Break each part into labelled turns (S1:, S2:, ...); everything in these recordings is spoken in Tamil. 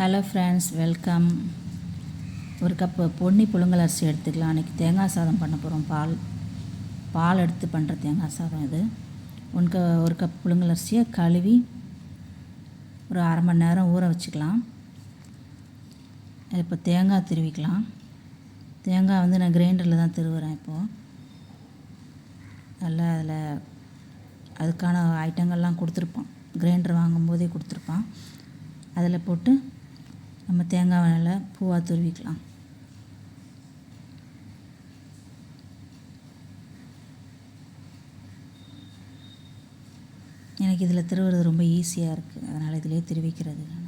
S1: ஹலோ ஃப்ரெண்ட்ஸ் வெல்கம் ஒரு கப்பு பொன்னி புழுங்கல் அரிசி எடுத்துக்கலாம். அன்றைக்கி தேங்காய் சாதம் பண்ண போகிறோம் பால் பால் எடுத்து பண்ணுற தேங்காய் சாதம் இது. ஒன் க ஒரு கப் புழுங்கல் அரிசியை கழுவி ஒரு அரை மணி நேரம் ஊற வச்சுக்கலாம். இப்போ தேங்காய் திருவிக்கலாம். தேங்காய் வந்து நான் கிரைண்டரில் தான் திருவுறேன் இப்போது நல்லா அதில் அதுக்கான ஐட்டங்கள்லாம் கொடுத்துருப்பான். கிரைண்டர் வாங்கும்போதே கொடுத்துருப்பான். அதில் போட்டு நம்ம தேங்காய் நல்லா பூவாக துருவிக்கலாம். எனக்கு இதில் திருவுறது ரொம்ப ஈஸியாக இருக்குது அதனால் இதிலே திருவிக்கிறது நான்.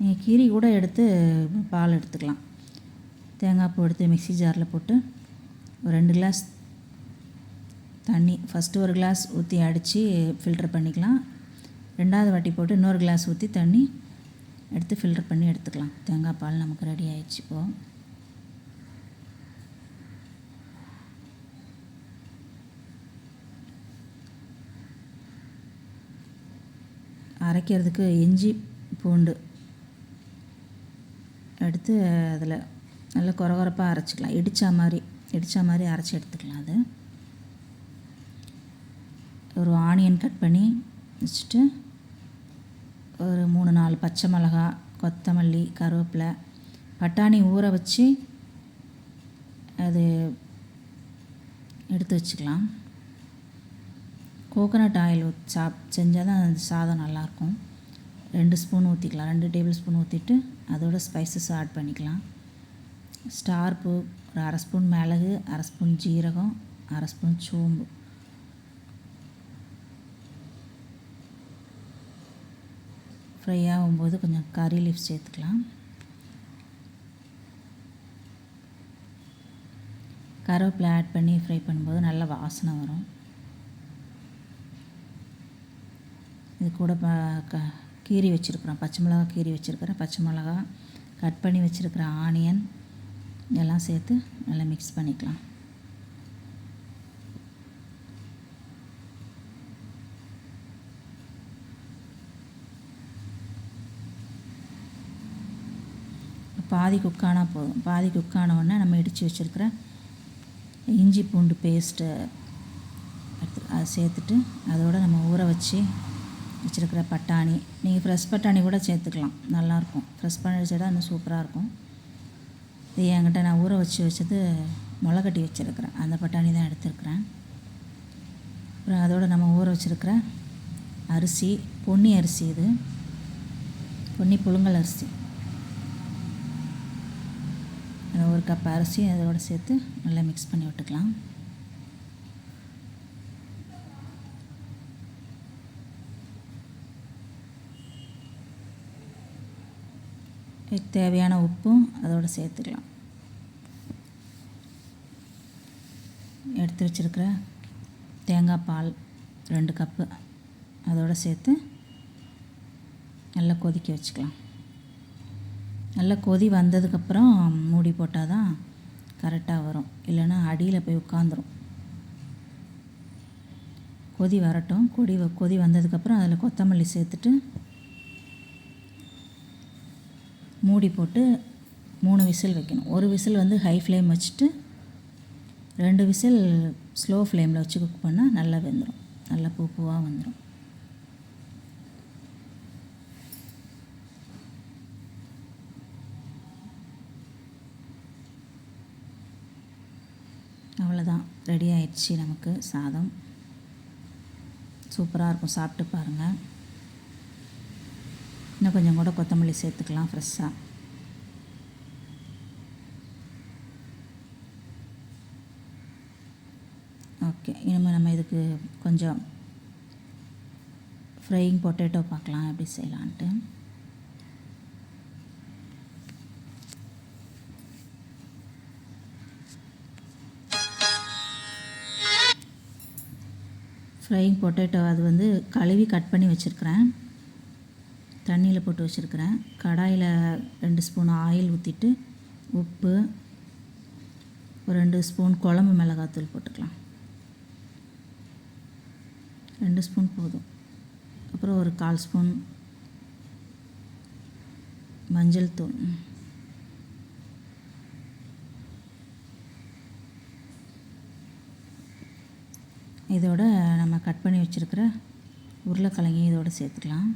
S1: நீங்கள் கீரி கூட எடுத்து பால் எடுத்துக்கலாம். தேங்காய் பூ எடுத்து மிக்ஸி ஜாரில் போட்டு ஒரு ரெண்டு கிளாஸ் தண்ணி. ஃபஸ்ட்டு ஒரு கிளாஸ் ஊற்றி அடித்து ஃபில்டர் பண்ணிக்கலாம். ரெண்டாவது வாட்டி போட்டு இன்னொரு கிளாஸ் ஊற்றி தண்ணி எடுத்து ஃபில்டர் பண்ணி எடுத்துக்கலாம். தேங்காய் பால் நமக்கு ரெடி ஆயிடுச்சு இப்போது அரைக்கிறதுக்கு இஞ்சி பூண்டு எடுத்து அதில் நல்லா குறகுறப்பாக அரைச்சிக்கலாம். இடித்தா மாதிரி இடித்தா மாதிரி அரைச்சி எடுத்துக்கலாம் அது. ஒரு ஆனியன் கட் பண்ணி வச்சுட்டு ஒரு மூணு நாலு பச்சை மிளகா கொத்தமல்லி கருவேப்பிலை பட்டாணி ஊற வச்சு அது எடுத்து வச்சுக்கலாம். கோகோனட் ஆயில் சாப் செஞ்சால் தான் அந்த சாதம் நல்லாயிருக்கும். ரெண்டு ஸ்பூன் ஊற்றிக்கலாம் ரெண்டு டேபிள் ஸ்பூன் ஊற்றிட்டு அதோட ஸ்பைசஸ் ஆட் பண்ணிக்கலாம். ஸ்டார்ப்பு ஒரு அரை ஸ்பூன் மிளகு அரை ஸ்பூன் ஜீரகம் அரை ஸ்பூன் சோம்பு. ஃப்ரை ஆகும்போது கொஞ்சம் கறி லீஃப் சேர்த்துக்கலாம். கருவேப்பிலை ஆட் பண்ணி ஃப்ரை பண்ணும்போது நல்ல வாசனை வரும். இது கூட ப க கீரி வச்சுருக்குறோம். பச்சை மிளகா கீரி வச்சுருக்கிறேன். பச்சை மிளகா கட் பண்ணி வச்சுருக்கிற ஆனியன் எல்லாம் சேர்த்து நல்லா மிக்ஸ் பண்ணிக்கலாம். பாதி குக்கானா போதும். பாதி குக்கானவொடனே நம்ம இடித்து வச்சுருக்கிற இஞ்சி பூண்டு பேஸ்ட்டு எடுத்து அதை சேர்த்துட்டு அதோடு நம்ம ஊற வச்சு வச்சுருக்கிற பட்டாணி. நீங்கள் ஃப்ரெஷ் பட்டாணி கூட சேர்த்துக்கலாம். நல்லாயிருக்கும். ஃப்ரெஷ் பட்டாணி சேர்த்தா இன்னும் சூப்பராக இருக்கும். இது என்கிட்ட நான் ஊற வச்சு வச்சது முளை கட்டி வச்சுருக்கிறேன். அந்த பட்டாணி தான் எடுத்துருக்குறேன். அப்புறம் அதோடு நம்ம ஊற வச்சுருக்கிற அரிசி பொன்னி அரிசி இது. பொன்னி புழுங்கல் அரிசி. ஒரு கப் அரிசி அதோடு சேர்த்து நல்லா மிக்ஸ் பண்ணி விட்டுக்கலாம். இதுக்கு தேவையான உப்பும் அதோடு சேர்த்துக்கலாம். எடுத்து வச்சுருக்கிற தேங்காய் பால் ரெண்டு கப்பு அதோடு சேர்த்து நல்லா கொதிக்க வச்சுக்கலாம். நல்லா கொதி வந்ததுக்கப்புறம் மூடி போட்டால் தான் கரெக்டாக வரும். இல்லைன்னா அடியில் போய் உட்காந்துரும். கொதி வரட்டும். கொடி கொதி வந்ததுக்கப்புறம் அதில் கொத்தமல்லி சேர்த்துட்டு மூடி போட்டு மூணு விசில் வைக்கணும். ஒரு விசில் வந்து ஹை ஃப்ளேம் வச்சுட்டு ரெண்டு விசில் ஸ்லோ ஃப்ளேமில் வச்சு குக் பண்ணால் நல்லா வெந்துடும் நல்லா பூ பூவாக வந்துடும் அவ்வளோதான் ரெடி ஆயிடுச்சு நமக்கு சாதம். சூப்பராக இருக்கும். சாப்பிட்டு பாருங்கள் இன்னும் கொஞ்சம் கூட கொத்தமல்லி சேர்த்துக்கலாம் ஃப்ரெஷ்ஷாக ஓகே இனிமேல் நம்ம இதுக்கு கொஞ்சம் ஃப்ரையிங் பொட்டேட்டோ பார்க்கலாம். எப்படி செய்யலான்ட்டு ஃப்ரையிங் பொட்டேட்டோ அது வந்து கழுவி கட் பண்ணி வச்சுருக்கிறேன். தண்ணியில் போட்டு வச்சுருக்கிறேன். கடாயில் ரெண்டு ஸ்பூன் ஆயில் ஊற்றிட்டு உப்பு ஒரு ரெண்டு ஸ்பூன் குழம்பு மிளகாத்தூள் போட்டுக்கலாம். ரெண்டு ஸ்பூன் போதும். அப்புறம் ஒரு கால் ஸ்பூன் மஞ்சள் தூள். இதோட நம்ம கட் பண்ணி வச்சுருக்கிற உருளைக்கிழங்கையும் இதோட சேர்த்துக்கலாம்.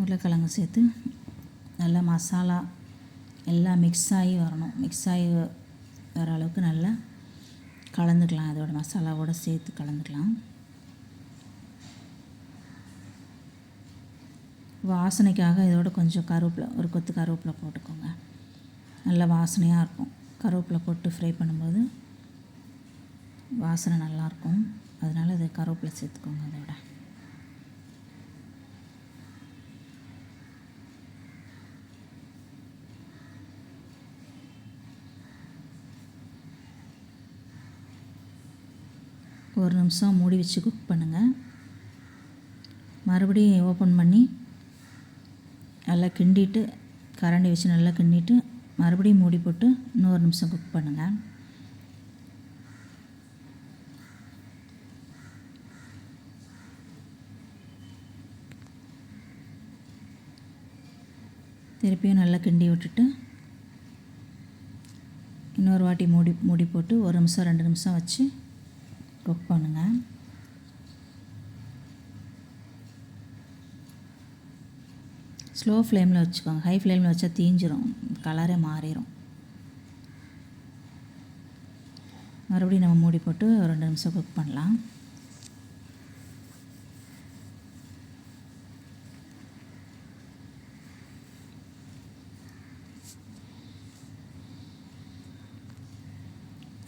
S1: உருளைக்கிழங்கு சேர்த்து நல்லா மசாலா எல்லாம் மிக்ஸ் ஆகி வரணும். மிக்ஸ் ஆகி வர அளவுக்கு நல்லா கலந்துக்கலாம். அதோட மசாலாவோடு சேர்த்து கலந்துக்கலாம். வாசனைக்காக இதோட கொஞ்சம் கருவேப்பிலை ஒரு கொத்து கருவேப்பிலை போட்டுக்கோங்க. நல்ல வாசனையாக இருக்கும். கருவேப்பிலை போட்டு ஃப்ரை பண்ணும்போது வாசனை நல்லாயிருக்கும் அதனால் இது கருவேப்பிலை சேர்த்துக்கோங்க அதோட. ஒரு நிமிஷம் மூடி வச்சு குக் பண்ணுங்கள் மறுபடியும் ஓப்பன் பண்ணி நல்லா கிண்டிட்டு கரண்டி வச்சு நல்லா கிண்டிட்டு மறுபடியும் மூடி போட்டு இன்னொரு நிமிஷம் குக் பண்ணுங்கள் திருப்பியும் நல்லா கிண்டி விட்டுட்டு இன்னொரு வாட்டி மூடி மூடி போட்டு ஒரு நிமிஷம் ரெண்டு நிமிஷம் வச்சு குக் பண்ணுங்கள் ஸ்லோ ஃப்ளேமில் வச்சுக்கோங்க. ஹை ஃப்ளேமில் வச்சா தீஞ்சிரும். கலரே மாறிடும் மறுபடியும் நம்ம மூடி போட்டு ஒரு ரெண்டு நிமிஷம் குக் பண்ணலாம்.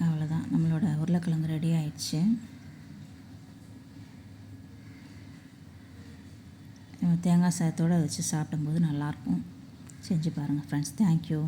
S1: அவ்வளோதான் நம்மளோட உருளைக்கிழங்கு ரெடி ஆயிடுச்சு. தேங்காய் சாதத்தோடு வச்சு சாப்பிடும்போது நல்லாயிருக்கும். செஞ்சு பாருங்கள் ஃப்ரெண்ட்ஸ் தேங்க்யூ